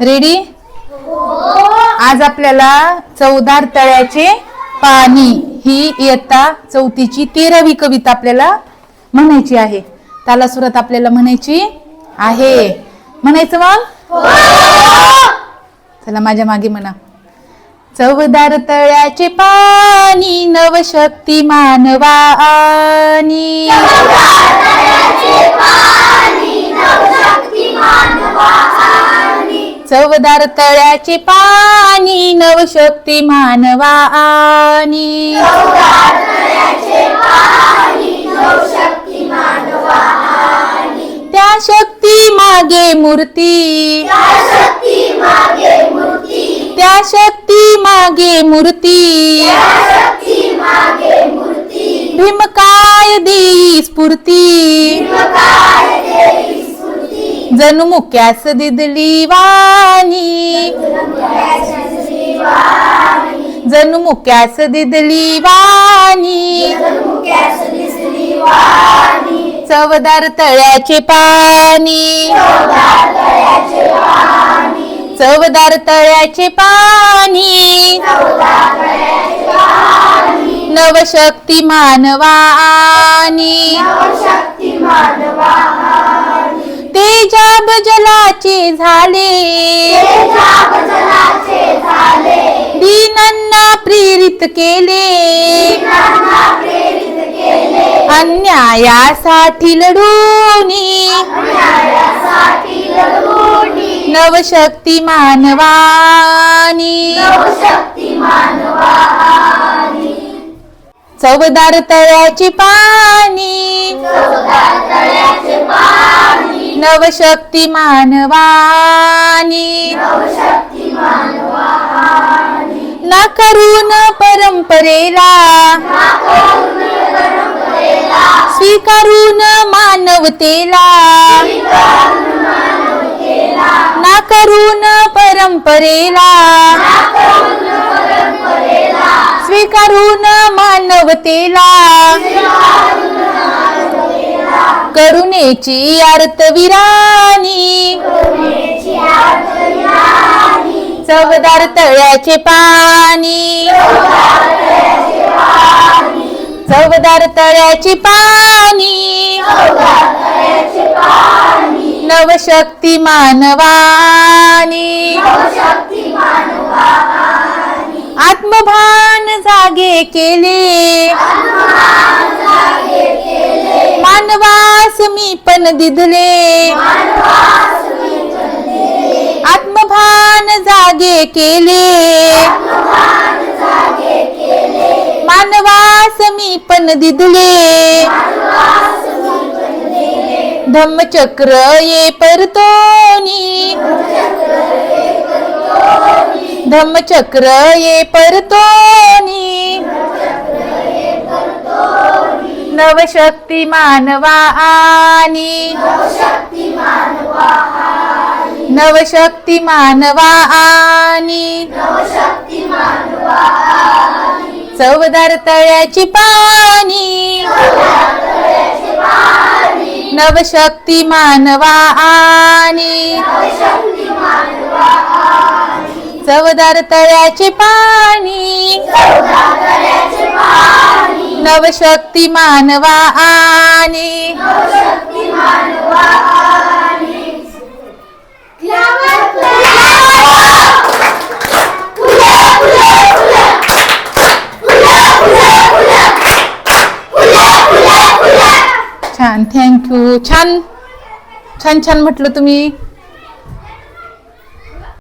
Ready आज आपल्याला चौदार तळ्याचे पाणी ही इयत्ता चौथीची तेरावी कविता आपल्याला म्हणायची आहे. त्याला सुरत आपल्याला म्हणायची आहे. म्हणायचं मग चला माझ्या मागे म्हणा. चवदार तळ्याचे पाणी नवशक्ती मानवानी चवदार तळ्याचे पाणी नवशक्ती मानवानी त्या शक्ती मागे मूर्ती. त्या शक्ती मागे मूर्ती. भीमकाय देई स्फूर्ती. जणमुक्यास दिदली वाणी जणू मुक्यास दिदली वाणी चवदार तळ्याचे पाणी चवदार तळ्याचे पाणी नवशक्ती मानवानी तेजाब जलाचे झाले. दीनांना प्रेरित केले. अन्यायासाठी लढूनी. नवशक्ती मानवानी चवदार तळ्याची पाणी. नवशक्ती मानवानी. ना करून परंपरेला. स्वीकारून मानवतेला. ना करून परंपरेला. स्वीकारून मानवतेला. करुणेची आर्तविराणी चवदार तळ्याचे पाणी. चवदार तळ्याचे पाणी. नवशक्ती मानवानी. आत्मभान जागे केले. मानवास मी पण दिधले. आत्मभान जागे केले. मानवास मी पण दिधले. धम्मचक्र ये परतोनी धम्मचक्र ये परतोनी। नवशक्ती मानवा आणि नवशक्ती मानवा आणि चवदार तळ्याची पाणी। नवशक्ती मानवा आणि चवदार तळ्याचे पाणी. नवशक्ती मानवा आणि. छान थँक्यू छान छान छान म्हटलं तुम्ही.